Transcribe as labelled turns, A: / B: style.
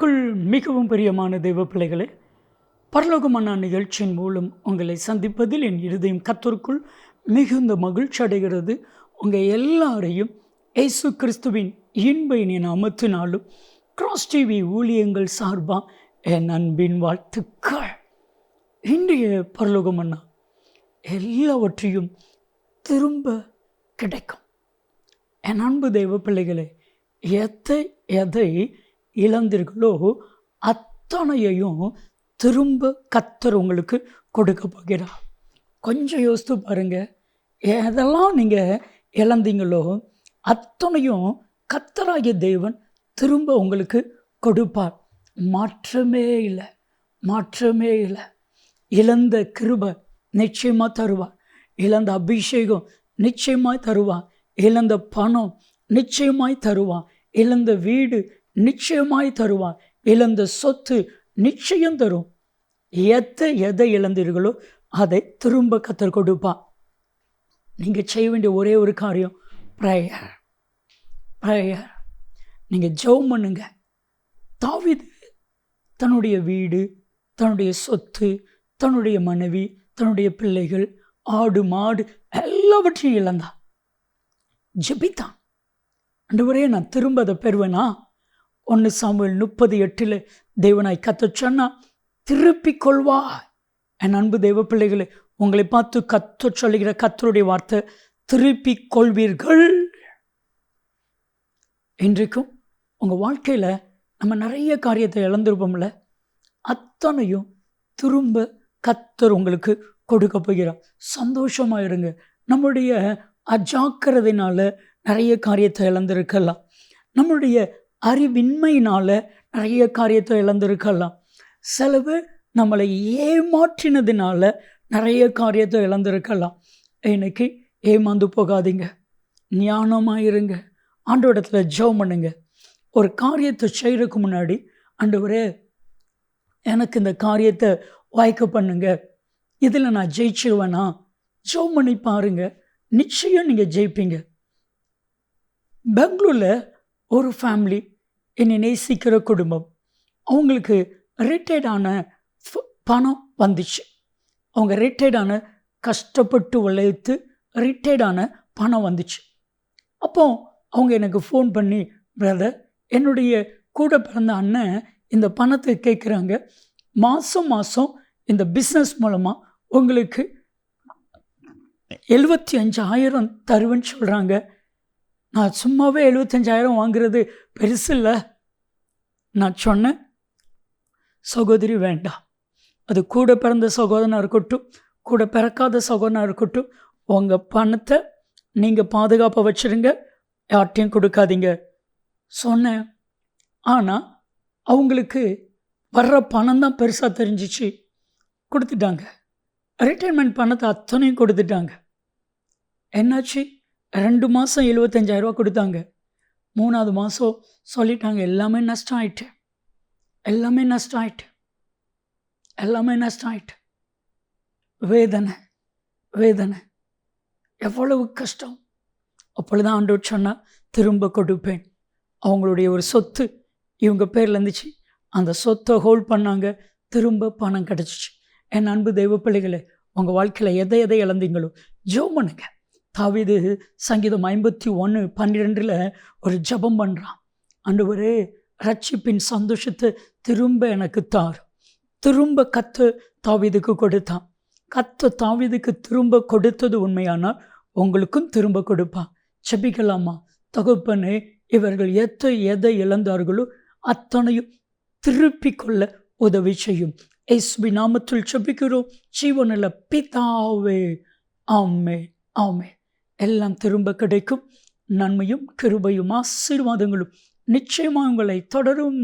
A: கர்த்தருக்குள் மிகவும் பிரியமான தெய்வ பிள்ளைகளே பரலோகமான நிகழ்ச்சியின் மூலம் உங்களை சந்திப்பதில் என் இருதயம் கத்தருக்குள் மிகுந்த மகிழ்ச்சி அடைகிறது. உங்கள் எல்லாரையும் ஏசு கிறிஸ்துவின் இன்ப இனிய நாமத்தினாலும் கிராஸ் டிவி ஊழியங்கள் சார்பாக என் அன்பின் வாழ்த்துக்கள். இன்றைய பரலோகமன்னா எல்லாவற்றையும் திரும்ப கிடைக்கும். என் அன்பு தெய்வ பிள்ளைகளே எதை எதை இழந்தீர்களோ அத்தனையையும் திரும்ப கத்தர் உங்களுக்கு கொடுக்க போகிறார். கொஞ்சம் யோசித்து பாருங்கள் எதெல்லாம் நீங்கள் இழந்தீங்களோ அத்தனையும் கத்தராகிய தேவன் திரும்ப உங்களுக்கு கொடுப்பார். மாற்றமே இல்லை மாற்றமே இல்லை. இழந்த கிருபை நிச்சயமாக தருவார். இழந்த அபிஷேகம் நிச்சயமாய் தருவான் இழந்த பணம் நிச்சயமாய் தருவான் இழந்த வீடு நிச்சயமாய் தருவான். இழந்த சொத்து நிச்சயம் தரும். எதை எதை இழந்தீர்களோ அதை திரும்ப கத்தர் கொடுப்பான் நீங்கள் செய்ய வேண்டிய ஒரே ஒரு காரியம் ப்ரேயர் ப்ரேயர் நீங்கள் ஜெபம் பண்ணுங்க. தாவிது தன்னுடைய வீடு தன்னுடைய சொத்து தன்னுடைய மனைவி தன்னுடைய பிள்ளைகள் ஆடு மாடு எல்லாவற்றையும் இழந்தான். ஜெபித்தான். அண்டவரே நான் திரும்ப அதை பெறுவேனா? ஒன்று சாமுவேல் முப்பது எட்டில் தேவனாய் கத்த சொன்னா திருப்பி கொள்வா என் அன்பு தெய்வ பிள்ளைகளே உங்களை பார்த்து கத்த சொல்லுகிற கத்தருடைய வார்த்தை திருப்பி கொள்வீர்கள். இன்றைக்கும் உங்கள் வாழ்க்கையில் நம்ம நிறைய காரியத்தை இழந்திருப்போம்ல அத்தனையும் திரும்ப கத்தர் உங்களுக்கு கொடுக்க போகிறார். சந்தோஷமாக இருங்க. நம்முடைய அஜாக்கிரதையினால் நிறைய காரியத்தை இழந்திருக்கலாம். நம்முடைய அறிவின்மையினால் நிறைய காரியத்தை இழந்திருக்கலாம். செலவு நம்மளை ஏமாற்றினதுனால நிறைய காரியத்தை இழந்திருக்கலாம். இன்னைக்கு ஏமாந்து போகாதீங்க. ஞானமாக இருங்க இடத்துல ஜெபம் பண்ணுங்க. ஒரு காரியத்தை செய்கிறதுக்கு முன்னாடி ஆண்டவரே எனக்கு இந்த காரியத்தை வாய்க்க பண்ணுங்க. இதில் நான் ஜெயிச்சிருவேனா? ஜெபம் பண்ணி பாருங்கள் நிச்சயம் நீங்கள் ஜெயிப்பீங்க. பெங்களூரில் ஒரு ஃபேமிலி என்னை நேசிக்கிற குடும்பம் அவங்களுக்கு ரிட்டையர்டான பணம் வந்துச்சு. அவங்க ரிட்டையர்டான கஷ்டப்பட்டு உழைத்து ரிட்டையர்டான பணம் வந்துச்சு. அப்போ அவங்க எனக்கு ஃபோன் பண்ணி பிரதர் என்னுடைய கூட பிறந்த அண்ணன் இந்த பணத்தை கேட்குறாங்க மாதம் மாதம் இந்த பிஸ்னஸ் மூலமாக உங்களுக்கு எழுபத்தி அஞ்சாயிரம் தருவேன்னு சொல்கிறாங்க நான் சும்மாவே எழுபத்தஞ்சாயிரம் வாங்குறது பெருசு இல்லை. நான் சொன்னேன் சகோதரி வேண்டாம் அது கூட பிறந்த சகோதரனாக இருக்கட்டும் கூட பிறக்காத சகோதரனாக இருக்கட்டும் உங்கள் பணத்தை நீங்கள் பாதுகாப்பாக வச்சுருங்க. யார்ட்டையும் கொடுக்காதீங்க. சொன்னேன். ஆனால் அவங்களுக்கு வர்ற பணம் தான் பெருசாக தெரிஞ்சிச்சு. கொடுத்துட்டாங்க. ரிட்டைர்மெண்ட் பணத்தை அத்தனையும் கொடுத்துட்டாங்க. என்னாச்சு? ரெண்டு மாதம் எழுபத்தஞ்சாயிரரூவா கொடுத்தாங்க. மூணாவது மாதம் சொல்லிட்டாங்க எல்லாமே நஷ்டம் ஆயிட்டு எல்லாமே நஷ்டம் ஆயிட்டு எல்லாமே நஷ்டம் ஆயிட்டு வேதனை வேதனை. எவ்வளவு கஷ்டம். அப்பொழுது ஆண்டோர் சொன்னால் திரும்ப கொடுப்பேன். அவங்களுடைய ஒரு சொத்து இவங்க பேரில் இருந்துச்சு. அந்த சொத்தை ஹோல்ட் பண்ணாங்க. திரும்ப பணம் கிடச்சிச்சு. என் அன்பு தெய்வ பிள்ளைகளை உங்கள் வாழ்க்கையில் எதை எதை இழந்தீங்களோ ஜோ பண்ணுங்க. தாவிது சங்கீதம் ஐம்பத்தி ஒன்று பன்னிரெண்டில் ஒரு ஜபம் பண்ணுறான் அன்றுவரே ரட்சிப்பின் சந்தோஷத்தை திரும்ப எனக்கு தார். திரும்ப கத்து தாவிதுக்கு கொடுத்தான். கத்து தாவிதுக்கு திரும்ப கொடுத்தது உண்மையானால் உங்களுக்கும் திரும்ப கொடுப்பான். செபிக்கலாமா தகுப்பனே இவர்கள் எத்தை எதை இழந்தார்களோ அத்தனையும் திருப்பி கொள்ள உதவி செய்யும். எஸ்பி நாமத்தில் செபிக்கிறோம் ஜீவனில் பிதாவே. ஆமே ஆமே எல்லாம் திரும்ப கிடைக்கும். நன்மையும் கிருபையும் ஆசீர்வாதங்களும் நிச்சயமாக உங்களை தொடரும்.